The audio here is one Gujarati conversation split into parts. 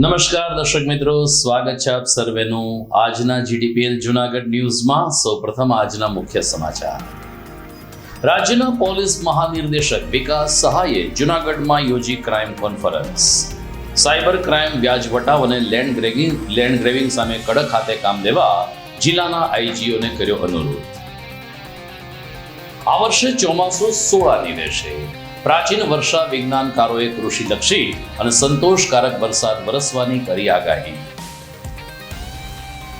નમસ્કાર દર્શક મિત્રો, સ્વાગત છે આપ સર્વેનું આજના જીડીપીએલ જુનાગઢ ન્યૂઝમાં. સૌપ્રથમ આજના મુખ્ય સમાચાર. રાજ્યના પોલીસ મહાનિર્દેશક વિકાસ સહાયે જુનાગઢમાં યોજી ક્રાઇમ કોન્ફરન્સ. સાયબર ક્રાઇમ વ્યાજ વટાવ અને લેન્ડ ગ્રેવિંગ લેન્ડ ગ્રેવિંગ સામે કડક હાથે કામ લેવા જિલ્લાના આઈજીઓને કર્યો અનુરોધ. આ વર્ષે ચોમાસું સોળાની રહેશે. પ્રાચીન વર્ષા વિજ્ઞાનકારોએ કૃષિલક્ષી અને સંતોષકારક વરસાદ વરસવાની કરી આગાહી.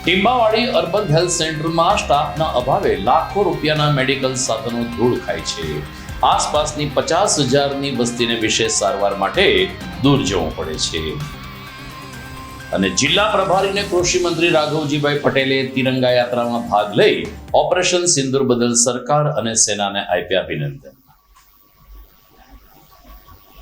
ટીંબાવાડી અર્બન હેલ્થ સેન્ટરમાં સ્ટાફના અભાવે લાખો રૂપિયાના મેડિકલ સાધનો ધૂળ ખાય છે. આસપાસની પચાસ હજારની વસ્તીને વિશેષ સારવાર માટે દૂર જવું પડે છે. અને જિલ્લા પ્રભારીને કૃષિ મંત્રી રાઘવજીભાઈ પટેલે તિરંગા યાત્રામાં ભાગ લઈ ઓપરેશન સિંદુર બદલ સરકાર અને સેનાને આપ્યા અભિનંદન.